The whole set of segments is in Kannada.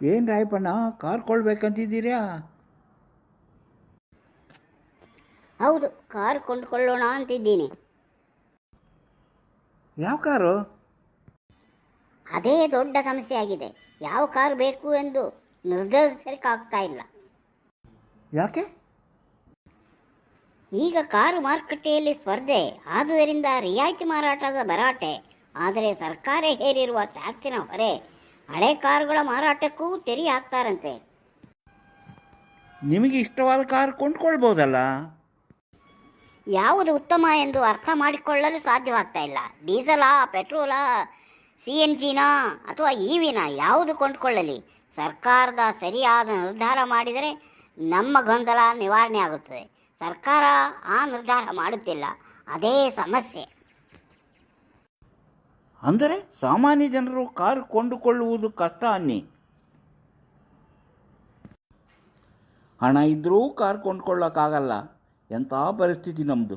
ಏನು ರಾಯಪ್ಪಣ್ಣ ಕಾರ್ ಕೊಳ್ಬೇಕಂತಿದ್ದೀರಾ ಹೌದು ಕಾರ್ ಕೊಂಡುಕೊಳ್ಳೋಣ ಅಂತಿದ್ದೀನಿ. ಯಾವ ಕಾರು? ಅದೇ ದೊಡ್ಡ ಸಮಸ್ಯೆ ಆಗಿದೆ. ಯಾವ ಕಾರು ಬೇಕು ಎಂದು ನಿರ್ಧರಿಸಲಿಕ್ಕಾಗ್ತಾ ಇಲ್ಲ. ಯಾಕೆ? ಈಗ ಕಾರು ಮಾರುಕಟ್ಟೆಯಲ್ಲಿ ಸ್ಪರ್ಧೆ ಆದುದರಿಂದ ರಿಯಾಯಿತಿ ಮಾರಾಟದ ಭರಾಟೆ ಆದರೆ ಸರ್ಕಾರ ಹೇರಿರುವ ಟ್ಯಾಕ್ಸಿನ ಹೊರೆ ಹಳೆ ಕಾರುಗಳ ಮಾರಾಟಕ್ಕೂ ತೆರಿ ಹಾಕ್ತಾರಂತೆ ನಿಮಗೆ ಇಷ್ಟವಾದ ಕಾರ್ ಕೊಂಡ್ಕೊಳ್ಬೋದಲ್ಲ? ಯಾವುದು ಉತ್ತಮ ಎಂದು ಅರ್ಥ ಮಾಡಿಕೊಳ್ಳಲು ಸಾಧ್ಯವಾಗ್ತಾ ಇಲ್ಲ. ಡೀಸೆಲಾ ಪೆಟ್ರೋಲಾ ಸಿ ಎನ್ ಜಿನಾ ಅಥವಾ ಇ ವಿನ ಯಾವುದು ಕೊಂಡ್ಕೊಳ್ಳಲಿ? ಸರ್ಕಾರದ ಸರಿಯಾದ ನಿರ್ಧಾರ ಮಾಡಿದರೆ ನಮ್ಮ ಗೊಂದಲ ನಿವಾರಣೆ ಆಗುತ್ತದೆ. ಸರ್ಕಾರ ಆ ನಿರ್ಧಾರ ಮಾಡುತ್ತಿಲ್ಲ. ಅದೇ ಸಮಸ್ಯೆ. ಅಂದರೆ ಸಾಮಾನ್ಯ ಜನರು ಕಾರು ಕೊಂಡುಕೊಳ್ಳುವುದು ಕಷ್ಟ ಅನ್ನಿ. ಹಣ ಇದ್ದರೂ ಕಾರ್ ಕೊಂಡ್ಕೊಳ್ಳೋಕ್ಕಾಗಲ್ಲ. ಎಂಥ ಪರಿಸ್ಥಿತಿ ನಮ್ಮದು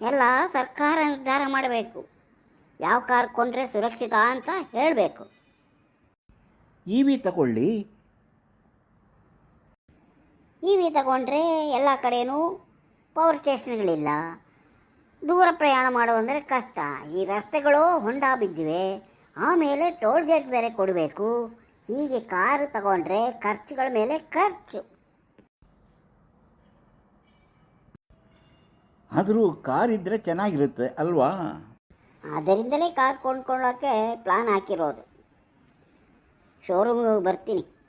ಎಲ್ಲ ಸರ್ಕಾರ ನಿರ್ಧಾರ ಮಾಡಬೇಕು. ಯಾವ ಕಾರ್ ಕೊಂಡ್ರೆ ಸುರಕ್ಷಿತ ಅಂತ ಹೇಳಬೇಕು. ಇ ವಿ ತಗೊಳ್ಳಿ. ಇ ವಿ ತಗೊಂಡ್ರೆ ಎಲ್ಲ ಕಡೆಯೂ ಪವರ್ ಸ್ಟೇಷನ್ಗಳಿಲ್ಲ ದೂರ ಪ್ರಯಾಣ ಮಾಡುವಂದರೆ ಕಷ್ಟ. ಈ ರಸ್ತೆಗಳು ಹೊಂಡ ಬಿದ್ದಿವೆ. ಆಮೇಲೆ ಟೋಲ್ ಗೇಟ್ ಬೇರೆ ಕೊಡಬೇಕು. ಹೀಗೆ ಕಾರು ತಗೊಂಡ್ರೆ ಖರ್ಚುಗಳ ಮೇಲೆ ಖರ್ಚು. ಆದರೂ ಕಾರ್ ಇದ್ದರೆ ಚೆನ್ನಾಗಿರುತ್ತೆ ಅಲ್ವಾ? ಅದರಿಂದಲೇ ಕಾರ್ ಕೊಂಡ್ಕೊಳ್ಳೋಕೆ ಪ್ಲಾನ್ ಹಾಕಿರೋದು. ಶೋರೂಮ್ಗೆ ಬರ್ತೀನಿ.